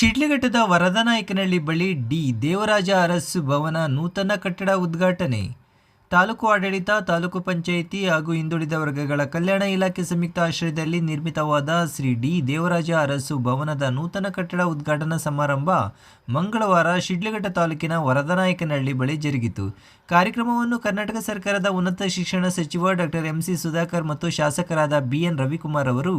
ಶಿಡ್ಲಘಟ್ಟದ ವರದನಾಯಕನಹಳ್ಳಿ ಬಳಿ ಡಿ. ದೇವರಾಜ ಅರಸು ಭವನ ನೂತನ ಕಟ್ಟಡ ಉದ್ಘಾಟನೆ. ತಾಲೂಕು ಆಡಳಿತ, ತಾಲೂಕು ಪಂಚಾಯಿತಿ ಹಾಗೂ ಹಿಂದುಳಿದ ವರ್ಗಗಳ ಕಲ್ಯಾಣ ಇಲಾಖೆ ಸಂಯುಕ್ತ ಆಶ್ರಯದಲ್ಲಿ ನಿರ್ಮಿತವಾದ ಶ್ರೀ ಡಿ. ದೇವರಾಜ ಅರಸು ಭವನದ ನೂತನ ಕಟ್ಟಡ ಉದ್ಘಾಟನಾ ಸಮಾರಂಭ ಮಂಗಳವಾರ ಶಿಡ್ಲಘಟ್ಟ ತಾಲೂಕಿನ ವರದನಾಯಕನಹಳ್ಳಿ ಬಳಿ ಜರುಗಿತು. ಕಾರ್ಯಕ್ರಮವನ್ನು ಕರ್ನಾಟಕ ಸರ್ಕಾರದ ಉನ್ನತ ಶಿಕ್ಷಣ ಸಚಿವ ಡಾಕ್ಟರ್ ಎಂಸಿ ಸುಧಾಕರ್ ಮತ್ತು ಶಾಸಕರಾದ ಬಿಎನ್ ರವಿಕುಮಾರ್ ಅವರು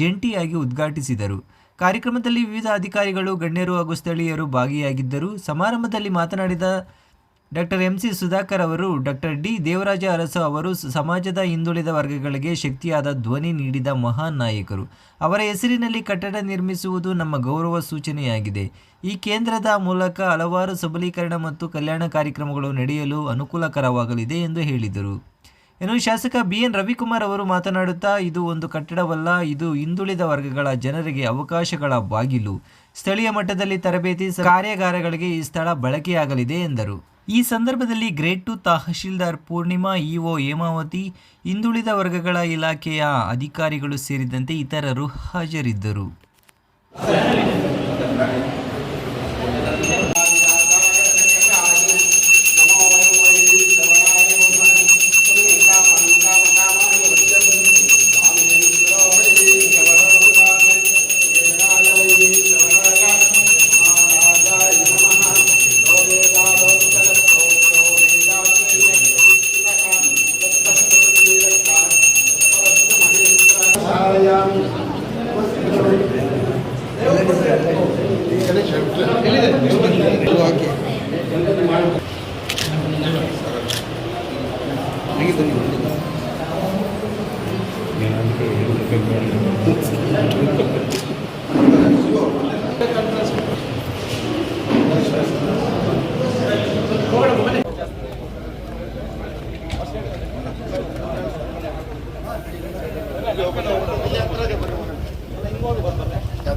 ಜಂಟಿಯಾಗಿ ಉದ್ಘಾಟಿಸಿದರು. ಕಾರ್ಯಕ್ರಮದಲ್ಲಿ ವಿವಿಧ ಅಧಿಕಾರಿಗಳು, ಗಣ್ಯರು ಹಾಗೂ ಸ್ಥಳೀಯರು ಭಾಗಿಯಾಗಿದ್ದರು. ಸಮಾರಂಭದಲ್ಲಿ ಮಾತನಾಡಿದ ಡಾಕ್ಟರ್ ಎಂ ಸಿ ಸುಧಾಕರ್ ಅವರು, ಡಾಕ್ಟರ್ ಡಿ ದೇವರಾಜ ಅರಸು ಅವರು ಸಮಾಜದ ಹಿಂದುಳಿದ ವರ್ಗಗಳಿಗೆ ಶಕ್ತಿಯಾದ ಧ್ವನಿ ನೀಡಿದ ಮಹಾನ್ ನಾಯಕರು. ಅವರ ಹೆಸರಿನಲ್ಲಿ ಕಟ್ಟಡ ನಿರ್ಮಿಸುವುದು ನಮ್ಮ ಗೌರವ ಸೂಚನೆಯಾಗಿದೆ. ಈ ಕೇಂದ್ರದ ಮೂಲಕ ಹಲವಾರು ಸಬಲೀಕರಣ ಮತ್ತು ಕಲ್ಯಾಣ ಕಾರ್ಯಕ್ರಮಗಳು ನಡೆಯಲು ಅನುಕೂಲಕರವಾಗಲಿದೆ ಎಂದು ಹೇಳಿದರು. ಇನ್ನು ಶಾಸಕ ಬಿ ಎನ್ ರವಿಕುಮಾರ್ ಅವರು ಮಾತನಾಡುತ್ತಾ, ಇದು ಒಂದು ಕಟ್ಟಡವಲ್ಲ, ಇದು ಹಿಂದುಳಿದ ವರ್ಗಗಳ ಜನರಿಗೆ ಅವಕಾಶಗಳ ಬಾಗಿಲು. ಸ್ಥಳೀಯ ಮಟ್ಟದಲ್ಲಿ ತರಬೇತಿ ಕಾರ್ಯಾಗಾರಗಳಿಗೆ ಈ ಸ್ಥಳ ಬಳಕೆಯಾಗಲಿದೆ ಎಂದರು. ಈ ಸಂದರ್ಭದಲ್ಲಿ grade two tahsildar Purnima, EO Hemavathi, ಹಿಂದುಳಿದ ವರ್ಗಗಳ ಇಲಾಖೆಯ ಅಧಿಕಾರಿಗಳು ಸೇರಿದಂತೆ ಇತರರು ಹಾಜರಿದ್ದರು. ಎಲ್ಲಿ ಇದೆ ಇಷ್ಟಕ್ಕೆ ಬಂದಿ ಮಾಡ್ತೀನಿ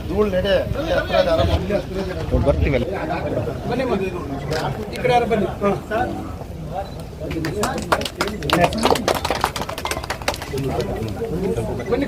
ಧೂಳು ನಡೆ ಬರ್ತೀವಿ ಈ ಕಡೆ ಯಾರು ಬನ್ನಿ ಬನ್ನಿ